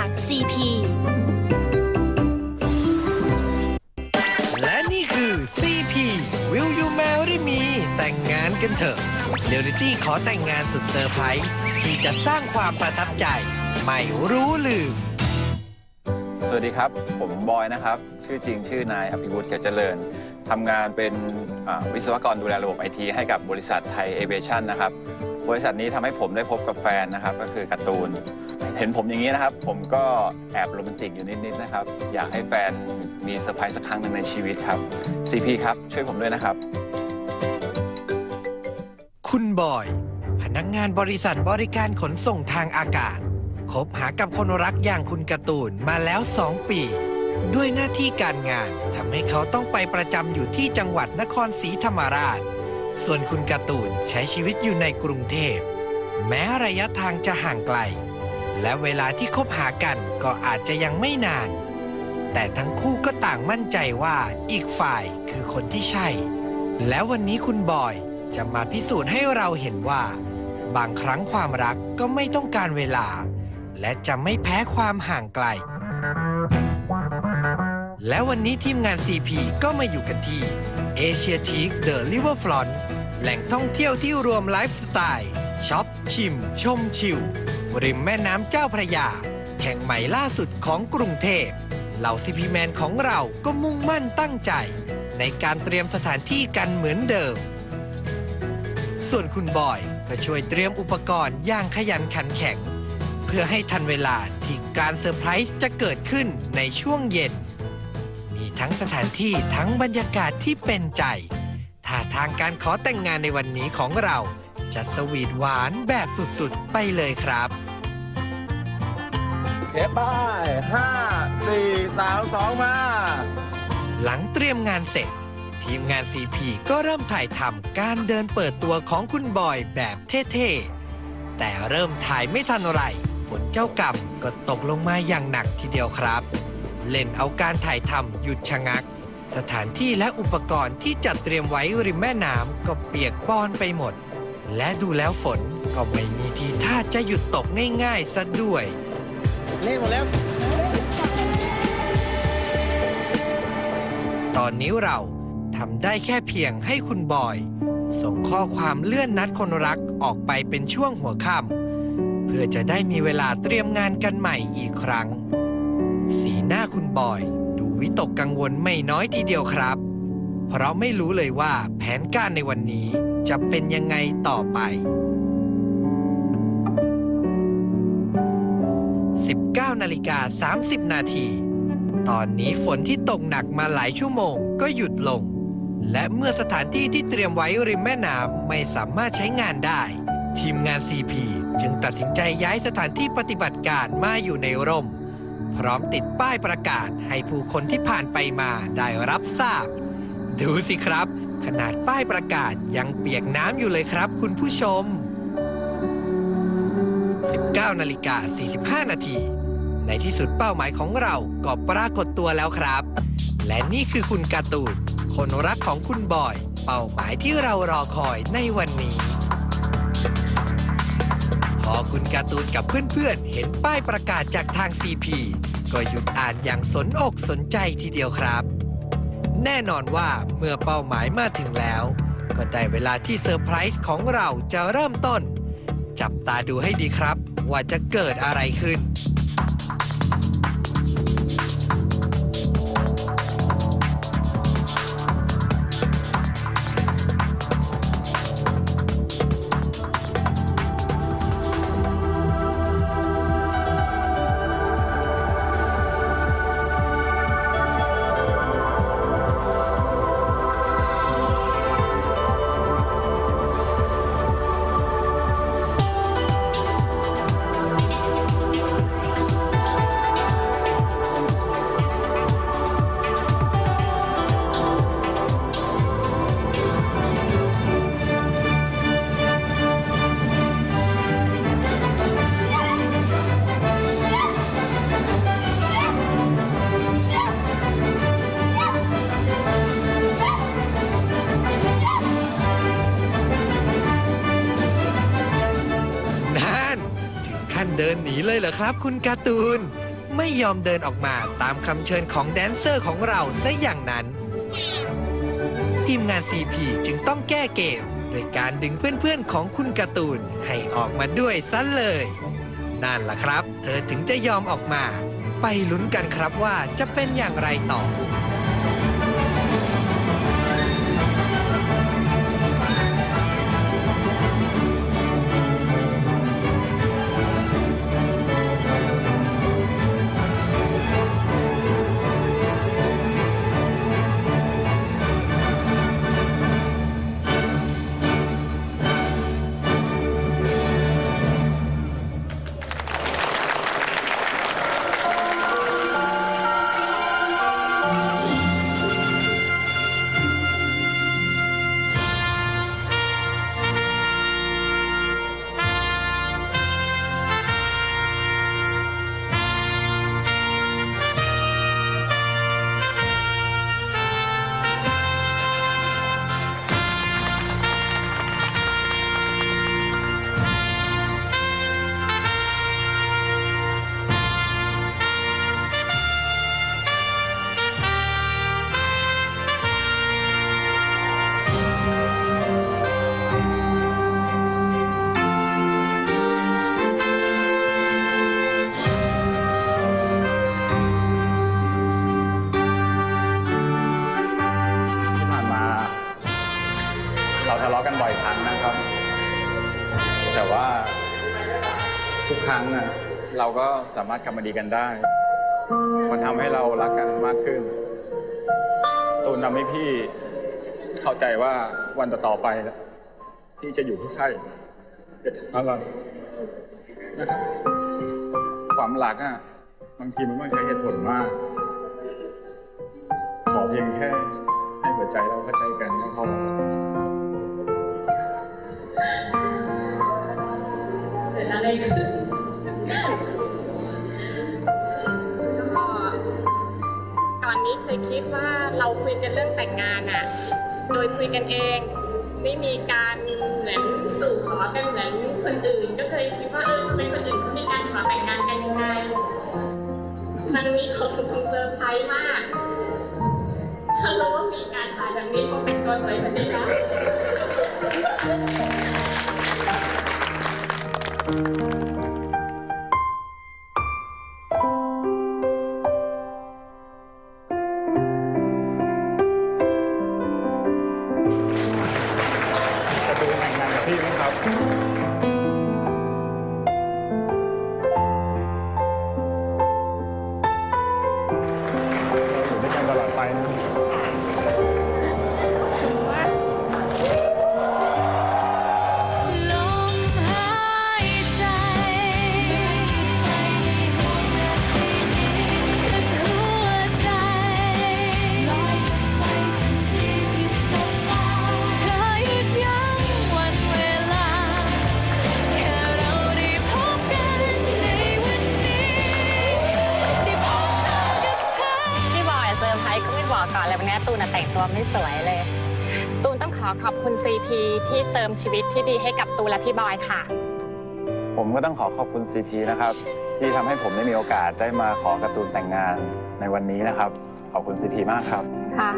จาก CP และนี่คือ CP Will You Marry Me แต่งงานกันเถอะเรียลิตี้ขอแต่งงานสุดเซอร์ไพรส์ที่จะสร้างความประทับใจ ไม่รู้ลืม สวัสดีครับ ผมบอยนะครับ ชื่อจริงชื่อนายอภิวุฒิเกียรติเจริญทำงานเป็นอ่าวิศวกรดูแลระบบไอทีให้กับบริษัทไทยเอเวชันนะครับ บริษัทนี้ทำให้ผมได้พบกับแฟนนะครับ ก็คือการ์ตูน เห็นผมอย่างนี้นะครับ ผมก็แอบโรแมนติกอยู่นิดๆนะครับ อยากให้แฟนมีเซอร์ไพรส์สักครั้งหนึ่งในชีวิตครับ CP ครับ ช่วยผมด้วยนะครับ คุณบอย พนักงานบริษัทบริการขนส่งทางอากาศคบหากับคนรักอย่างคุณการ์ตูนมาแล้ว 2 ปี ด้วยหน้าที่การงานทำให้เขาต้องไปประจำอยู่ที่จังหวัดนครศรีธรรมราช ส่วนคุณการ์ตูนใช้ชีวิตอยู่ในกรุงเทพ แม้ระยะทางจะห่างไกล และเวลาที่คบหากันก็อาจจะยังไม่นาน แต่ทั้งคู่ก็ต่างมั่นใจว่าอีกฝ่ายคือคนที่ใช่ แล้ววันนี้คุณบอยจะมาพิสูจน์ให้เราเห็นว่า บางครั้งความรักก็ไม่ต้องการเวลา และจะไม่แพ้ความห่างไกล และวันนี้ทีมงาน CP ก็มาอยู่กันที่ Asia t e a k The Riverfront แหล่งท่องเที่ยวที่รวมไลฟ์สไตล์ช็อปชิม ชมชิลริมแม่น้ำเจ้าพระยา แห่งใหม่ล่าสุดของกรุงเทพเหล่าซีพีแมนของเราก็มุ่งมั่นตั้งใจ ในการเตรียมสถานที่กันเหมือนเดิม ส่วนคุณบอยก็ช่วยเตรียมอุปกรณ์อย่างขยันขันแข็ง เพื่อให้ทันเวลาที่การเซอร์ไพรส์จะเกิดขึ้นในช่วงเย็น มีทั้งสถานที่ทั้งบรรยากาศที่เป็นใจท่าทางการขอแต่งงานในวันนี้ของเรา จะสวีทหวานแบบสุดๆ ไปเลยครับเฮ้ป้ายห้าสี่สามสองมาหลังเตรียมงานเสร็จ ทีมงาน CP ก็เริ่มถ่ายทำการเดินเปิดตัวของคุณบอยแบบเท่ๆ แต่เริ่มถ่ายไม่ทันไร ฝนเจ้ากรรมก็ตกลงมาอย่างหนักทีเดียวครับ เล่นเอาการถ่ายทำหยุดชะงัก สถานที่และอุปกรณ์ที่จัดเตรียมไว้ริมแม่น้ำก็เปียกปอนไปหมด และดูแล้วฝนก็ไม่มีทีท่าจะหยุดตกง่ายๆซะด้วยนี่นหมดแล้ว ตอนนี้เราทำได้แค่เพียงให้คุณบอย ส่งข้อความเลื่อนนัดคนรักออกไปเป็นช่วงหัวค่ำเพื่อจะได้มีเวลาเตรียมงานกันใหม่อีกครั้ง สีหน้าคุณบอย ดูวิตกกังวลไม่น้อยทีเดียวครับ เพราะไม่รู้เลยว่าแผนการในวันนี้จะเป็นยังไงต่อไป 19นาฬิกา30 นาที ตอนนี้ฝนที่ตกหนักมาหลายชั่วโมงก็หยุดลง และเมื่อสถานที่ที่เตรียมไว้ริมแม่น้ำไม่สามารถใช้งานได้ ทีมงาน CP จึงตัดสินใจย้ายสถานที่ปฏิบัติการมาอยู่ในร่ม พร้อมติดป้ายประกาศให้ผู้คนที่ผ่านไปมาได้รับทราบ ดูสิครับ ขนาดป้ายประกาศยังเปียกน้ำอยู่เลยครับคุณผู้ชม 19นาฬิกา45 นาที ในที่สุดเป้าหมายของเราก็ปรากฏตัวแล้วครับ และนี่คือคุณการ์ตูนคนรักของคุณบอย เป้าหมายที่เรารอคอยในวันนี้ อคุณการ์ตูนกับเพื่อนๆ เห็นป้ายประกาศจากทางซีพีก็หยุดอ่านอย่างสนอกสนใจทีเดียวครับ แน่นอนว่าเมื่อเป้าหมายมาถึงแล้ว ก็ได้เวลาที่เซอร์ไพรส์ของเราจะเริ่มต้น จับตาดูให้ดีครับ ว่าจะเกิดอะไรขึ้น เดินหนีเลยเหรอครับ คุณการ์ตูน ไม่ยอมเดินออกมาตามคำเชิญของแดนเซอร์ของเราซะอย่างนั้น ทีมงาน CP จึงต้องแก้เกมโดยการดึงเพื่อนๆของคุณการ์ตูนให้ออกมาด้วยซะเลย นั่นล่ะครับ เธอถึงจะยอมออกมา ไปลุ้นกันครับว่าจะเป็นอย่างไรต่อ รั้งน่ะเราก็สามารถกลับมาดีกันได้ มันทำให้เรารักกันมากขึ้น ตูนทำให้พี่เข้าใจว่าวันต่อๆไปนะพี่จะอยู่ที่ค่ายเด็ดมาก่อนะครับความรักอะบางทีมันต้องใช้เหตุผลมาก ขอเพียงแค่ให้หัวใจเราเข้าใจกันก็พอ นี้เคยคิดว่าเราคุยกันเรื่องแต่งงานอะโดยคุยกันเองไม่มีการเหมือนสู่ขอกันเหมือนคนอื่น ก็เคยคิดว่าเออทำไมคนอื่นเขามีการขอแต่งงานกันยังไงครั้งนี้เขาคงเซอร์ไพรส์มากถ้ารู้ว่ามีการถ่ายแบบนี้คงแต่งตัวสวยแบบนี้แล้วจะ กั ไม่สวยเลย ตูนต้องขอขอบคุณ CP ที่เติมชีวิตที่ดีให้กับตูนและพี่บอยค่ะ ผมก็ต้องขอขอบคุณ CP นะครับ ที่ทำให้ผมได้มีโอกาสได้มาขอการ์ตูนแต่งงานในวันนี้นะครับ ขอบคุณ CP มากครับ ค่ะ